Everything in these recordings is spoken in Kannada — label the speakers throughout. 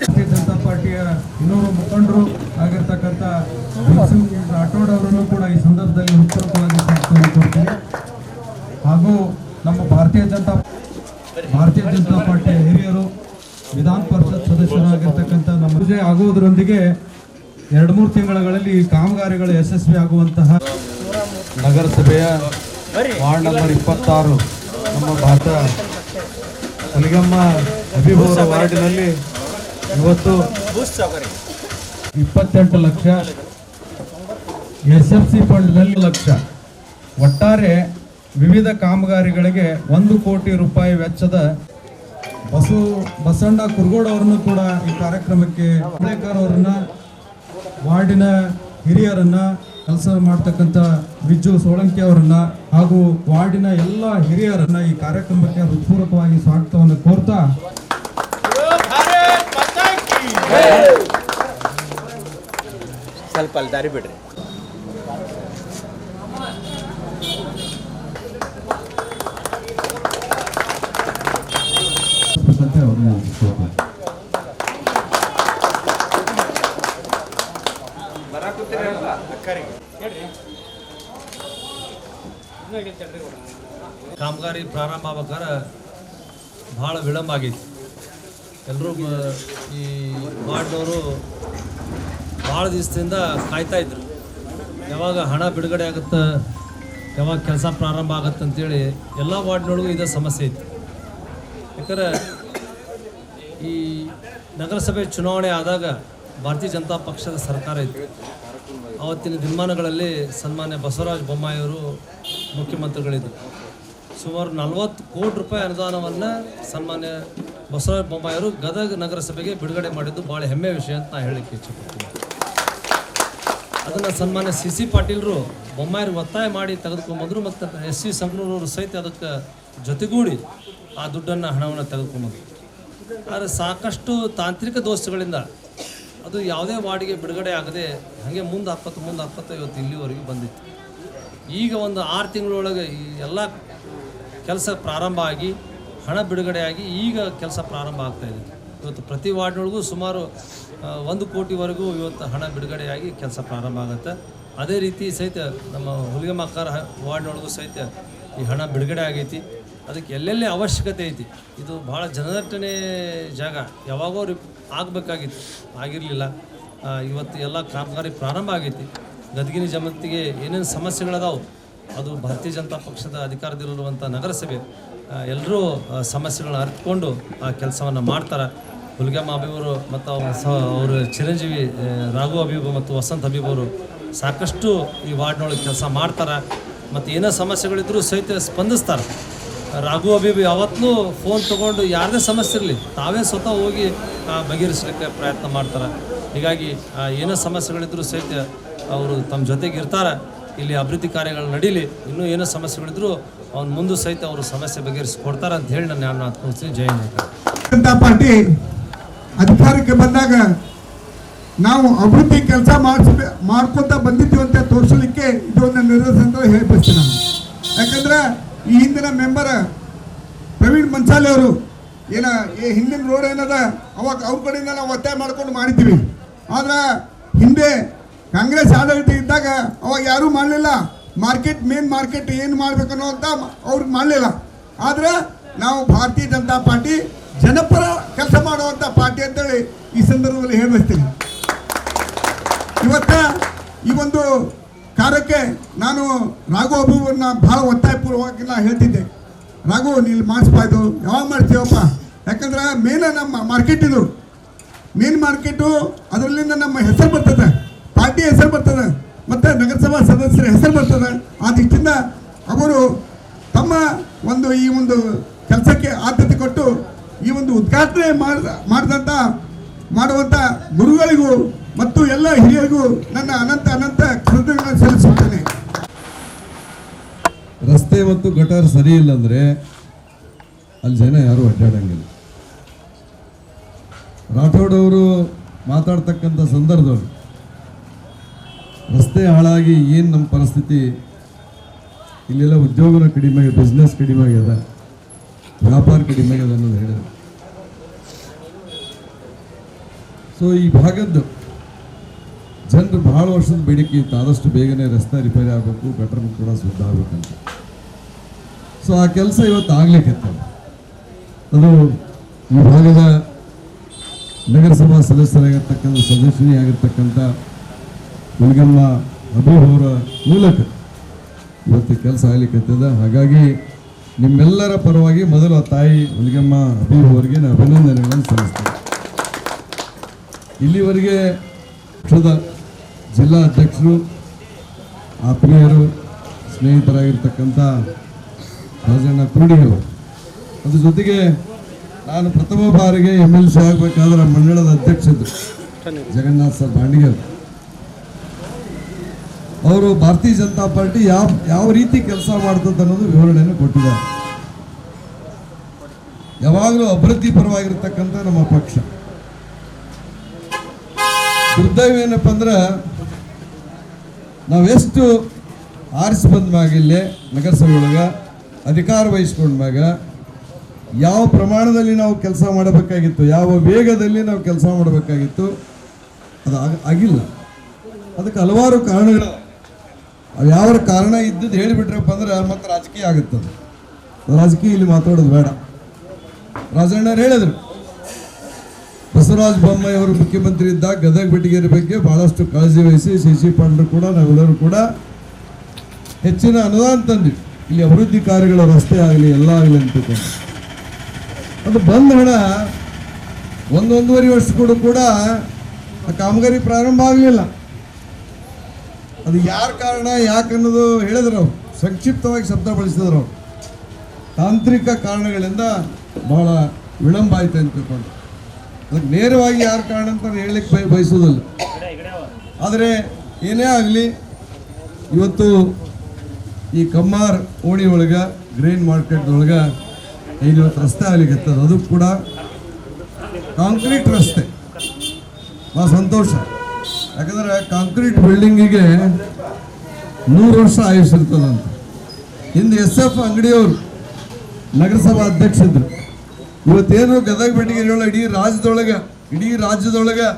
Speaker 1: ಭಾರತೀಯ ಜನತಾ ಪಾರ್ಟಿಯ ಇನ್ನೂರು ಮುಖಂಡರು ರಾಠೋಡ್ ಅವರನ್ನು ಕೂಡ ಈ ಸಂದರ್ಭದಲ್ಲಿ ಸ್ವಾಗತವನ್ನು ಹಾಗೂ ನಮ್ಮ ಭಾರತೀಯ ಜನತಾ ಭಾರತೀಯ ಜನತಾ ಪಾರ್ಟಿಯ ಹಿರಿಯರು, ವಿಧಾನ ಪರಿಷತ್ ಸದಸ್ಯರಾಗಿರ್ತಕ್ಕಂಥ ನಮ್ಮ ಪೂಜೆ ಆಗುವುದರೊಂದಿಗೆ ಎರಡು ಮೂರು ತಿಂಗಳಲ್ಲಿ ಈ ಕಾಮಗಾರಿಗಳು ಯಶಸ್ವಿ ಆಗುವಂತಹ ನಗರಸಭೆಯ ವಾರ್ಡ್ ನಂಬರ್ ಇಪ್ಪತ್ತಾರು, ನಮ್ಮ ಭಾರತ ಅಲಿಗಮ್ಮ ಅಭಿಭವರ ವಾರ್ಡಿನಲ್ಲಿ ಇವತ್ತು ಇಪ್ಪತ್ತೆಂಟು ಲಕ್ಷ. ಎಸ್ ಎಫ್ ಸಿ ಫಂಡ್ನಲ್ಲಿ ಲಕ್ಷ. ಒಟ್ಟಾರೆ ವಿವಿಧ ಕಾಮಗಾರಿಗಳಿಗೆ ಒಂದು ಕೋಟಿ ರೂಪಾಯಿ ವೆಚ್ಚದ ಬಸು, ಬಸಣ್ಣ ಕುರ್ಗೋಡ್ ಅವರನ್ನು ಕೂಡ ಈ ಕಾರ್ಯಕ್ರಮಕ್ಕೆ ಅವರನ್ನ ವಾರ್ಡಿನ ಹಿರಿಯರನ್ನ, ಕೆಲಸ ಮಾಡ್ತಕ್ಕಂಥ ವಿಜ್ಜು ಸೋಳಂಕಿ ಅವರನ್ನ ಹಾಗೂ ವಾರ್ಡಿನ ಎಲ್ಲ ಹಿರಿಯರನ್ನ ಈ ಕಾರ್ಯಕ್ರಮಕ್ಕೆ ಹೃತ್ಪೂರ್ವಕವಾಗಿ ಸ್ವಾಗತವನ್ನು ಕೋರ್ತಾ
Speaker 2: ಸ್ವಲ್ಪ ಅಲ್ಲಿ ದಾರಿ ಬಿಡ್ರಿ.
Speaker 3: ಕಾಮಗಾರಿ ಪ್ರಾರಂಭ ಆಗ್ಬೇಕಾರ ಭಾಳ ವಿಳಂಬ ಆಗೈತಿ ಎಲ್ಲರೂ ಈ ವಾರ್ಡ್ನವರು ಭಾಳ ದಿವಸದಿಂದ ಕಾಯ್ತಾ ಇದ್ರು. ಯಾವಾಗ ಹಣ ಬಿಡುಗಡೆ ಆಗುತ್ತೆ, ಯಾವಾಗ ಕೆಲಸ ಪ್ರಾರಂಭ ಆಗುತ್ತೆ ಅಂತೇಳಿ ಎಲ್ಲ ವಾರ್ಡ್ನೊಳಗೂ ಇದೇ ಸಮಸ್ಯೆ ಇತ್ತು. ಯಾಕಂದರೆ ಈ ನಗರಸಭೆ ಚುನಾವಣೆ ಆದಾಗ ಭಾರತೀಯ ಜನತಾ ಪಕ್ಷದ ಸರ್ಕಾರ ಇತ್ತು. ಆವತ್ತಿನ ದಿನಮಾನಗಳಲ್ಲಿ ಸನ್ಮಾನ್ಯ ಬಸವರಾಜ ಬೊಮ್ಮಾಯಿಯವರು ಮುಖ್ಯಮಂತ್ರಿಗಳಿದ್ದರು. ಸುಮಾರು ನಲವತ್ತು ಕೋಟಿ ರೂಪಾಯಿ ಅನುದಾನವನ್ನು ಸನ್ಮಾನ್ಯ ಬಸವರಾಜ ಬೊಮ್ಮಾಯಿಯವರು ಗದಗ ನಗರಸಭೆಗೆ ಬಿಡುಗಡೆ ಮಾಡಿದ್ದು ಭಾಳ ಹೆಮ್ಮೆ ವಿಷಯ ಅಂತ ನಾನು ಹೇಳಲಿಕ್ಕೆ ಇಚ್ಛೆಪಡ್ತೀನಿ ಅದನ್ನು ಸನ್ಮಾನ್ಯ ಸಿ ಸಿ ಪಾಟೀಲರು ಬೊಮ್ಮಾಯರು ಒತ್ತಾಯ ಮಾಡಿ ತೆಗೆದುಕೊಂಬಂದರು ಮತ್ತು ಎಸ್ ಸಿ ಸಂಗನೂರವರು ಸಹಿತ ಅದಕ್ಕೆ ಜೊತೆಗೂಡಿ ಆ ದುಡ್ಡನ್ನು ಹಣವನ್ನು ತೆಗೆದುಕೊಂಬಂದರು. ಆದರೆ ಸಾಕಷ್ಟು ತಾಂತ್ರಿಕ ದೋಷಗಳಿಂದ ಅದು ಯಾವುದೇ ವಾರ್ಡಿಗೆ ಬಿಡುಗಡೆ ಆಗದೆ ಹಾಗೆ ಮುಂದೆ ಹಾಕೋದು ಮುಂದೆ ಹಾಕೋದು ಇವತ್ತು ಇಲ್ಲಿವರೆಗೆ ಬಂದಿತ್ತು. ಈಗ ಒಂದು ಆರು ತಿಂಗಳೊಳಗೆ ಈ ಎಲ್ಲ ಕೆಲಸ ಪ್ರಾರಂಭ ಆಗಿ, ಹಣ ಬಿಡುಗಡೆಯಾಗಿ ಈಗ ಕೆಲಸ ಪ್ರಾರಂಭ ಆಗ್ತಾಯಿದೆ ಇವತ್ತು ಪ್ರತಿ ವಾರ್ಡ್ನೊಳಗೂ ಸುಮಾರು ಒಂದು ಕೋಟಿವರೆಗೂ ಇವತ್ತು ಹಣ ಬಿಡುಗಡೆಯಾಗಿ ಕೆಲಸ ಪ್ರಾರಂಭ ಆಗುತ್ತೆ. ಅದೇ ರೀತಿ ಸಹಿತ ನಮ್ಮ ಹುಲಿಗೆಮಕ್ಕಾರ ವಾರ್ಡ್ನೊಳಗೂ ಸಹಿತ ಈ ಹಣ ಬಿಡುಗಡೆ ಆಗೈತಿ. ಅದಕ್ಕೆ ಎಲ್ಲೆಲ್ಲಿ ಅವಶ್ಯಕತೆ ಐತಿ, ಇದು ಭಾಳ ಜನದಟ್ಟಣೆ ಜಾಗ. ಯಾವಾಗೋ ರಿ ಆಗಬೇಕಾಗಿತ್ತು, ಆಗಿರಲಿಲ್ಲ. ಇವತ್ತು ಎಲ್ಲ ಕಾಮಗಾರಿ ಪ್ರಾರಂಭ ಆಗೈತಿ. ಗದಗಿನಿ ಜಮತ್ತಿಗೆ ಏನೇನು ಸಮಸ್ಯೆಗಳದಾವು, ಅದು ಭಾರತೀಯ ಜನತಾ ಪಕ್ಷದ ಅಧಿಕಾರದಲ್ಲಿರುವಂಥ ನಗರಸಭೆ ಎಲ್ಲರೂ ಸಮಸ್ಯೆಗಳನ್ನ ಅರಿತುಕೊಂಡು ಆ ಕೆಲಸವನ್ನು ಮಾಡ್ತಾರೆ. ಹುಲ್ಗಮ್ಮ ಅಭಿಬರು ಮತ್ತು ಅವ್ರ ಚಿರಂಜೀವಿ ರಾಘು ಅಬೀಬ್ ಮತ್ತು ವಸಂತ ಅಭಿಬರು ಸಾಕಷ್ಟು ಈ ವಾರ್ಡ್ನೊಳಗೆ ಕೆಲಸ ಮಾಡ್ತಾರೆ. ಮತ್ತು ಏನೋ ಸಮಸ್ಯೆಗಳಿದ್ದರೂ ಸಹಿತ ಸ್ಪಂದಿಸ್ತಾರೆ. ರಾಘು ಅಬೀಬ್ ಯಾವತ್ತೂ ಫೋನ್ ತೊಗೊಂಡು ಯಾರದೇ ಸಮಸ್ಯೆ ಇರಲಿ, ತಾವೇ ಸ್ವತಃ ಹೋಗಿ ಬಗೆಹರಿಸಲಿಕ್ಕೆ ಪ್ರಯತ್ನ ಮಾಡ್ತಾರೆ. ಹೀಗಾಗಿ ಏನೇ ಸಮಸ್ಯೆಗಳಿದ್ರೂ ಸಹಿತ ಅವರು ತಮ್ಮ ಜೊತೆಗೆ ಇರ್ತಾರೆ. ಇಲ್ಲಿ ಅಭಿವೃದ್ಧಿ ಕಾರ್ಯಗಳು ನಡೀಲಿ ಇನ್ನೂ ಏನೋ ಸಮಸ್ಯೆಗಳಿದ್ರು ಅವ್ನು ಮುಂದೆ ಸಹಿತ ಅವರು ಸಮಸ್ಯೆ ಬಗೆಹರಿಸಿಕೊಡ್ತಾರೆ ಅಂತ ಹೇಳಿ ನಾನು ನಾನು ಹತ್ಕೊಳ್ತೀನಿ ಜೈ ಹಿಂದ್.
Speaker 4: ಜನತಾ ಪಾರ್ಟಿ ಅಧಿಕಾರಕ್ಕೆ ಬಂದಾಗ ನಾವು ಅಭಿವೃದ್ಧಿ ಕೆಲಸ ಮಾಡಿಸ್ ಮಾಡ್ಕೊತ ಬಂದಿದ್ದೀವಿ ಅಂತ ತೋರಿಸಲಿಕ್ಕೆ ಇದು ಒಂದು ಅಂತ ಹೇಳಿ ಬಯಸ್ತೀನಿ ನಾನು ಯಾಕಂದ್ರೆ ಈ ಹಿಂದಿನ ಮೆಂಬರ್ ಪ್ರವೀಣ್ ಮನ್ಸಾಲೆ ಅವರು ಏನ ಈ ಹಿಂದಿನ ರೋಡ್ ಏನದ, ಅವಾಗ ಅವ್ರ ಕಡೆಯಿಂದ ನಾವು ಒತ್ತಾಯ ಮಾಡ್ಕೊಂಡು ಮಾಡಿದ್ದೀವಿ ಆದ್ರೆ ಹಿಂದೆ ಕಾಂಗ್ರೆಸ್ ಆಡಳಿತ ಇದ್ದಾಗ ಅವಾಗ ಯಾರೂ ಮಾಡಲಿಲ್ಲ. ಮಾರ್ಕೆಟ್ ಮೇನ್ ಮಾರ್ಕೆಟ್ ಏನು ಮಾಡ್ಬೇಕನ್ನೋ ಅಂತ ಅವ್ರಿಗೆ ಮಾಡಲಿಲ್ಲ. ಆದ್ರೆ ನಾವು ಭಾರತೀಯ ಜನತಾ ಪಾರ್ಟಿ ಜನಪರ ಕೆಲಸ ಮಾಡುವಂಥ ಪಾರ್ಟಿ ಅಂತೇಳಿ ಈ ಸಂದರ್ಭದಲ್ಲಿ ಹೇಳಬಯಸ್ತೀನಿ. ಇವತ್ತ ಈ ಒಂದು ಕಾರ್ಯಕ್ಕೆ ನಾನು ರಾಘು ಅಭಿವನ್ನ ಭಾಳ ಒತ್ತಾಯಪೂರ್ವಕವಾಗಿ ನಾ ಹೇಳ್ತಿದ್ದೆ. ರಾಘು, ನೀನು ಮಾಡಿಸ್ಪಾ ಇದು ಯಾವಾಗ ಮಾಡ್ತೀವಪ್ಪ ಯಾಕಂದ್ರೆ ಮೇನ ನಮ್ಮ ಮಾರ್ಕೆಟ್ ಇದು. ಮೇನ್ ಮಾರ್ಕೆಟು ಅದರಲ್ಲಿಂದ ನಮ್ಮ ಹೆಸರು ಬರ್ತದೆ. ಪಾರ್ಟಿ ಹೆಸರು ಬರ್ತದೆ, ಮತ್ತು ನಗರಸಭಾ ಸದಸ್ಯರ ಹೆಸರು ಬರ್ತದೆ, ಆ ದೃಷ್ಟಿಯಿಂದ ಅವರು ತಮ್ಮ ಒಂದು ಈ ಒಂದು ಕೆಲಸಕ್ಕೆ ಆದ್ಯತೆ ಕೊಟ್ಟು ಈ ಒಂದು ಉದ್ಘಾಟನೆ ಮಾಡಿದಂಥ ಮಾಡುವಂಥ ಗುರುಗಳಿಗೂ ಮತ್ತು ಎಲ್ಲ ಹಿರಿಯರಿಗೂ ನನ್ನ ಅನಂತ ಅನಂತ ಕೃತಜ್ಞತೆ ಸಲ್ಲಿಸುತ್ತೇನೆ.
Speaker 2: ರಸ್ತೆ ಮತ್ತು ಗಟಾರ ಸರಿ ಇಲ್ಲ ಅಲ್ಲಿ ಜನ ಯಾರು ಅಡ್ಡಾಡಂಗಿಲ್ಲ. ರಾಠೋಡ್ ಅವರು ಮಾತಾಡ್ತಕ್ಕಂಥ ಸಂದರ್ಭದಲ್ಲಿ ರಸ್ತೆ ಹಾಳಾಗಿ ಏನು ನಮ್ಮ ಪರಿಸ್ಥಿತಿ? ಇಲ್ಲೆಲ್ಲ ಉದ್ಯೋಗನ ಕಡಿಮೆ ಆಗಿದೆ ಬಿಸ್ನೆಸ್ ಕಡಿಮೆ ಆಗ್ಯದ ವ್ಯಾಪಾರ ಕಡಿಮೆ ಆಗ್ಯದ ಅನ್ನೋದು ಹೇಳಿದ್ರು. ಸೊ ಈ ಭಾಗದ್ದು ಜನರು ಭಾಳ ವರ್ಷದ ಬೇಡಿಕೆ ಇತ್ತು. ಆದಷ್ಟು ಬೇಗನೆ ರಸ್ತೆ ರಿಪೇರಿ ಆಗಬೇಕು ಗಟರ್ ಕೂಡ ಶುದ್ಧ ಆಗ್ಬೇಕಂತ. ಸೊ ಆ ಕೆಲಸ ಇವತ್ತು ಆಗ್ಲಿಕ್ಕಿತ್ತು ಅದು ಈ ಭಾಗದ ನಗರಸಭಾ ಸದಸ್ಯರಾಗಿರ್ತಕ್ಕಂಥ ಸದಸ್ಯನೇ ಆಗಿರ್ತಕ್ಕಂಥ ಹುಲಿಗಮ್ಮ ಅಬೀಬ್ ಅವರ ಮೂಲಕ ಇವತ್ತು ಕೆಲಸ ಆಗ್ಲಿಕ್ಕತ್ತದ ಹಾಗಾಗಿ ನಿಮ್ಮೆಲ್ಲರ ಪರವಾಗಿ ಮೊದಲು ಆ ತಾಯಿ ಹುಲಿಗಮ್ಮ ಅಬೀಬ್ ಅವರಿಗೆ ನಾನು ಅಭಿನಂದನೆಗಳನ್ನು ಸಲ್ಲಿಸ್ತೇನೆ. ಇಲ್ಲಿವರೆಗೆ ಪಕ್ಷದ ಜಿಲ್ಲಾ ಅಧ್ಯಕ್ಷರು, ಆತ್ಮೀಯರು, ಸ್ನೇಹಿತರಾಗಿರ್ತಕ್ಕಂಥ ರಾಜಣ್ಣ ಕುರುಡಿಗಳು ಅದ್ರ ಜೊತೆಗೆ ನಾನು ಪ್ರಥಮ ಬಾರಿಗೆ ಎಂ ಎಲ್ ಸಿ ಆಗಬೇಕಾದ್ರೆ ಮಂಡಳದ ಅಧ್ಯಕ್ಷರು ಜಗನ್ನಾಥ್ ಸರ್ ಬಾಂಡಿಗರ್ ಅವರು ಭಾರತೀಯ ಜನತಾ ಪಾರ್ಟಿ ಯಾವ ಯಾವ ರೀತಿ ಕೆಲಸ ಮಾಡ್ತದೆ ಅನ್ನೋದು ವಿವರಣೆಯನ್ನು ಕೊಟ್ಟಿದ್ದಾರೆ. ಯಾವಾಗಲೂ ಅಭಿವೃದ್ಧಿ ಪರವಾಗಿರ್ತಕ್ಕಂಥ ನಮ್ಮ ಪಕ್ಷ. ದುರ್ದೈವ ಏನಪ್ಪ ಅಂದ್ರೆ, ನಾವೆಷ್ಟು ಆರಿಸಿ ಬಂದ ಮ್ಯಾಗ ಇಲ್ಲೇ ನಗರಸಭೆ ಒಳಗೆ, ಅಧಿಕಾರ ವಹಿಸ್ಕೊಂಡ ಮ್ಯಾಗ, ಯಾವ ಪ್ರಮಾಣದಲ್ಲಿ ನಾವು ಕೆಲಸ ಮಾಡಬೇಕಾಗಿತ್ತು, ಯಾವ ವೇಗದಲ್ಲಿ ನಾವು ಕೆಲಸ ಮಾಡಬೇಕಾಗಿತ್ತು, ಅದು ಆಗ- ಆಗಿಲ್ಲ. ಅದಕ್ಕೆ ಹಲವಾರು ಕಾರಣಗಳು ಅವು ಯಾವ ಕಾರಣ ಇದ್ದದ್ದು ಹೇಳಿಬಿಟ್ರಪ್ಪ ಅಂದ್ರೆ ಮತ್ತೆ ರಾಜಕೀಯ ಆಗುತ್ತದೆ. ರಾಜಕೀಯ ಇಲ್ಲಿ ಮಾತಾಡೋದು ಬೇಡ. ರಾಜಣ್ಣವ್ರು ಹೇಳಿದ್ರು. ಬಸವರಾಜ ಬೊಮ್ಮಾಯಿ ಅವರು ಮುಖ್ಯಮಂತ್ರಿ ಇದ್ದಾಗ ಗದಗ ಬೆಟಗೇರಿ ಬಗ್ಗೆ ಬಹಳಷ್ಟು ಕಾಳಜಿ ವಹಿಸಿ ಸಿ ಸಿ ಪಾಂಡ್ರು ಕೂಡ, ನಾವೆಲ್ಲರೂ ಕೂಡ ಹೆಚ್ಚಿನ ಅನುದಾನ ತಂದ್ವಿ. ಇಲ್ಲಿ ಅಭಿವೃದ್ಧಿ ಕಾರ್ಯಗಳ ರಸ್ತೆ ಆಗಲಿ, ಎಲ್ಲ ಆಗಲಿ ಅಂತ ಅದು ಬಂದ ಹಣ ಒಂದೊಂದೂವರೆ ವರ್ಷ ಕೂಡ ಕೂಡ ಆ ಕಾಮಗಾರಿ ಪ್ರಾರಂಭ ಆಗಲಿಲ್ಲ. ಅದು ಯಾರ ಕಾರಣ ಯಾಕನ್ನೋದು ಹೇಳಿದ್ರು ಸಂಕ್ಷಿಪ್ತವಾಗಿ ಶಬ್ದ ಬಳಸಿದ್ರು ತಾಂತ್ರಿಕ ಕಾರಣಗಳಿಂದ ಬಹಳ ವಿಳಂಬ ಆಯ್ತು ಅಂತ ತಿಳ್ಕೊಂಡು. ಅದಕ್ಕೆ ನೇರವಾಗಿ ಯಾರ ಕಾರಣ ಅಂತ ಹೇಳಲಿಕ್ಕೆ ಬಯ ಬಯಸೋದಿಲ್ಲ ಆದರೆ ಏನೇ ಆಗಲಿ, ಇವತ್ತು ಈ ಕಮ್ಮಾರ್ ಓಣಿ ಒಳಗೆ, ಗ್ರೈನ್ ಮಾರ್ಕೆಟ್ ಒಳಗೆ ಈಗ ಇವತ್ತು ರಸ್ತೆ ಆಗ್ಲಿಕ್ಕೆ ಅದು ಕೂಡ ಕಾಂಕ್ರೀಟ್ ರಸ್ತೆ. ಭಾಳ ಸಂತೋಷ. ಯಾಕಂದ್ರೆ ಕಾಂಕ್ರೀಟ್ ಬಿಲ್ಡಿಂಗಿಗೆ ನೂರು ವರ್ಷ ಆಯುಷ್ ಇರ್ತದಂತ ಹಿಂದೆ ಎಸ್ ಎಫ್ ಅಂಗಡಿಯವರು ನಗರಸಭಾ ಅಧ್ಯಕ್ಷರು ಇವತ್ತೇನು ಗದಗ ಬೆಟಗೇರಿಯೊಳ ಇಡೀ ರಾಜ್ಯದೊಳಗೆ ಇಡೀ ರಾಜ್ಯದೊಳಗೆ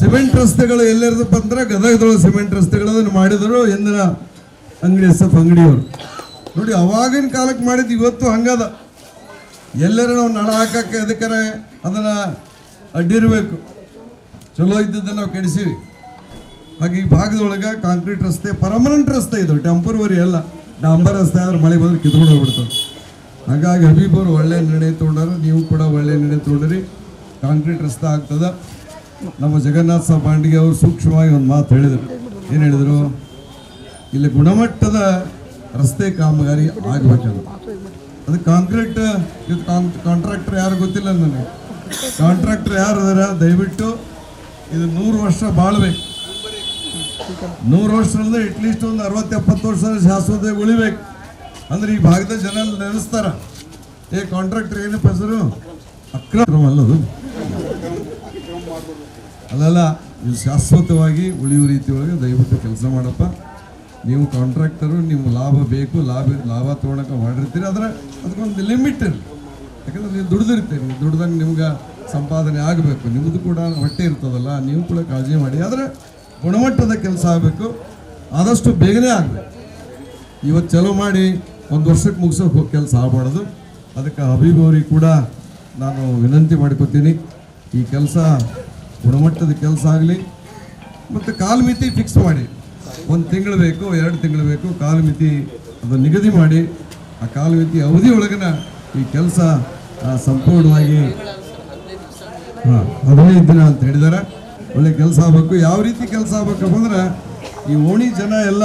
Speaker 2: ಸಿಮೆಂಟ್ ರಸ್ತೆಗಳು ಎಲ್ಲಿರ್ತಪ್ಪ ಅಂದ್ರೆ ಗದಗದೊಳಗೆ ಸಿಮೆಂಟ್ ರಸ್ತೆಗಳನ್ನು ಮಾಡಿದರು ಎಂದಿನ ಅಂಗಡಿ, ಎಸ್ ಎಫ್ ಅಂಗಡಿಯವರು. ನೋಡಿ, ಅವಾಗಿನ ಕಾಲಕ್ಕೆ ಮಾಡಿದ್ದು ಇವತ್ತು ಹಂಗದ. ಎಲ್ಲರೂ ನಾವು ನಡ ಹಾಕಕ್ಕೆ ಅದಕ್ಕೆ ಅದನ್ನು ಅಡ್ಡಿರಬೇಕು. ಚಲೋ ಇದ್ದದ್ದನ್ನು ನಾವು ಕೆಡಿಸಿವಿ. ಹಾಗೆ ಈ ಭಾಗದೊಳಗೆ ಕಾಂಕ್ರೀಟ್ ರಸ್ತೆ ಪರ್ಮನೆಂಟ್ ರಸ್ತೆ ಇದು ಟೆಂಪರ್ವರಿ ಅಲ್ಲ. ಡಾಂಬರ್ ರಸ್ತೆ ಆದ್ರೆ ಮಳೆ ಬಂದ್ರೆ ಕಿತ್ಕೊಂಡು ಹೋಗ್ಬಿಡ್ತದೆ ಹಾಗಾಗಿ ಹಬೀಬರು ಒಳ್ಳೆ ನಿರ್ಣಯ ತೊಗೊಂಡಾರ, ನೀವು ಕೂಡ ಒಳ್ಳೆ ನಿರ್ಣಯ ತೊಗೊಂಡ್ರಿ. ಕಾಂಕ್ರೀಟ್ ರಸ್ತೆ ಆಗ್ತದೆ. ನಮ್ಮ ಜಗನ್ನಾಥ ಸಾಬ್ ಬಾಂಡಿಗೆ ಅವರು ಸೂಕ್ಷ್ಮವಾಗಿ ಒಂದು ಮಾತು ಹೇಳಿದರು. ಏನು ಹೇಳಿದರು? ಇಲ್ಲಿ ಗುಣಮಟ್ಟದ ರಸ್ತೆ ಕಾಮಗಾರಿ ಆಗಬೇಕಂತ. ಅದು ಕಾಂಕ್ರೀಟ್, ಇದು ಕಾಂಟ್ರಾಕ್ಟರ್ ಯಾರು ಗೊತ್ತಿಲ್ಲ ನನಗೆ. ಕಾಂಟ್ರಾಕ್ಟರ್ ಯಾರು ಅದರ? ದಯವಿಟ್ಟು ಇದು ನೂರು ವರ್ಷ ಬಾಳ್ಬೇಕು. ನೂರು ವರ್ಷ ಅಂದ್ರೆ ಅಟ್ಲೀಸ್ಟ್ ಒಂದು ಅರವತ್ತು ಎಪ್ಪತ್ತು ವರ್ಷ ಶಾಶ್ವತ ಉಳಿಬೇಕು. ಅಂದ್ರೆ ಈ ಭಾಗದ ಜನ ನೆನೆಸ್ತಾರ. ಏ ಕಾಂಟ್ರಾಕ್ಟರ್ ಏನಪ್ಪ ಹೆಸರು ಅಕ್ರಮ ಅಲ್ಲದು ಅಲ್ಲಲ್ಲ, ಇದು ಶಾಶ್ವತವಾಗಿ ಉಳಿಯುವ ರೀತಿ ಒಳಗೆ ದಯವಿಟ್ಟು ಕೆಲಸ ಮಾಡಪ್ಪ. ನೀವು ಕಾಂಟ್ರಾಕ್ಟರು ನಿಮ್ಮ ಲಾಭ ಬೇಕು, ಲಾಭ ಲಾಭ ತೊಗೊಳಕ್ಕೆ ಮಾಡಿರ್ತೀರಿ, ಆದ್ರೆ ಅದಕ್ಕೊಂದು ಲಿಮಿಟ್ ಇರಲಿ. ಯಾಕಂದ್ರೆ ನೀವು ದುಡ್ದಿರ್ತೀರಿ. ನೀವು ದುಡ್ದಂಗೆ ನಿಮ್ಗೆ ಸಂಪಾದನೆ ಆಗಬೇಕು. ನಿಮ್ಮದು ಕೂಡ ಹೊಟ್ಟೆ ಇರ್ತದಲ್ಲ, ನೀವು ಕೂಡ ಕಾಳಜಿ ಮಾಡಿ. ಆದರೆ ಗುಣಮಟ್ಟದ ಕೆಲಸ ಆಗಬೇಕು. ಆದಷ್ಟು ಬೇಗನೆ ಆಗಬೇಕು. ಇವತ್ತು ಚಲೋ ಮಾಡಿ ಒಂದು ವರ್ಷಕ್ಕೆ ಮುಗಿಸೋ ಕೆಲಸ ಆಗಬಾರ್ದು. ಅದಕ್ಕೆ ಹಬೀಬ್ ಕೂಡ ನಾನು ವಿನಂತಿ ಮಾಡ್ಕೋತೀನಿ. ಈ ಕೆಲಸ ಗುಣಮಟ್ಟದ ಕೆಲಸ ಆಗಲಿ, ಮತ್ತು ಕಾಲಮಿತಿ ಫಿಕ್ಸ್ ಮಾಡಿ. ಒಂದು ತಿಂಗಳು ಬೇಕು, ಎರಡು ತಿಂಗಳು ಬೇಕು ಕಾಲಮಿತಿ ಅದು ನಿಗದಿ ಮಾಡಿ. ಆ ಕಾಲಮಿತಿ ಅವಧಿ ಒಳಗನ ಈ ಕೆಲಸ ಸಂಪೂರ್ಣವಾಗಿ ಹದಿನೈದು ದಿನ ಅಂತ ಹೇಳಿದಾರೆ. ಒಳ್ಳೆ ಕೆಲಸ ಆಗ್ಬೇಕು. ಯಾವ ರೀತಿ ಕೆಲಸ ಆಗ್ಬೇಕಪ್ಪ ಅಂದ್ರೆ ಈ ಓಣಿ ಜನ ಎಲ್ಲ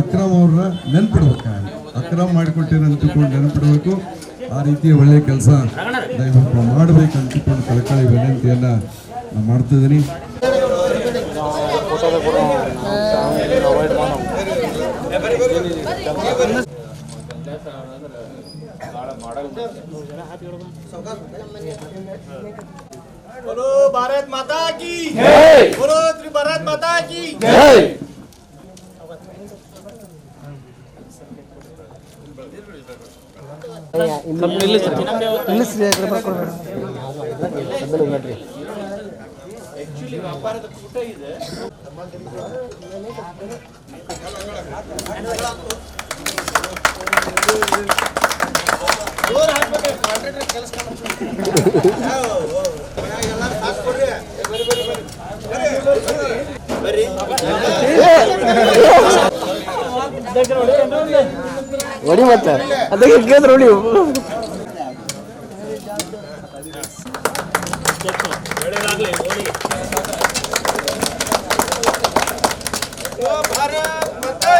Speaker 2: ಅಕ್ರಮ್ ಅವ್ರನ್ನ ನೆನ್ಪಿಡ್ಬೇಕು. ಅಕ್ರಮ್ ಮಾಡಿಕೊಟ್ಟಿರೋ ಅಂತಕೊಂಡು ನೆನ್ಪಿಡ್ಬೇಕು. ಆ ರೀತಿ ಒಳ್ಳೆ ಕೆಲಸ ದಯವಿಟ್ಟು ಮಾಡಬೇಕಂತಿಕೊಂಡು ಕಳಕಳಿ ವಿನಂತಿಯನ್ನು ನಾನು ಮಾಡ್ತಿದ್ದೀನಿ
Speaker 5: बोलो भारत माता की जय बोलो श्री भारत माता की जय
Speaker 6: ಹೊಡಿ ಮತ್ತೆ. ಅದಕ್ಕೆ ಕೇಳಿದ್ರೆ ಹೊಡಿ.
Speaker 5: ಭಾರತ್ ಮಾತಾ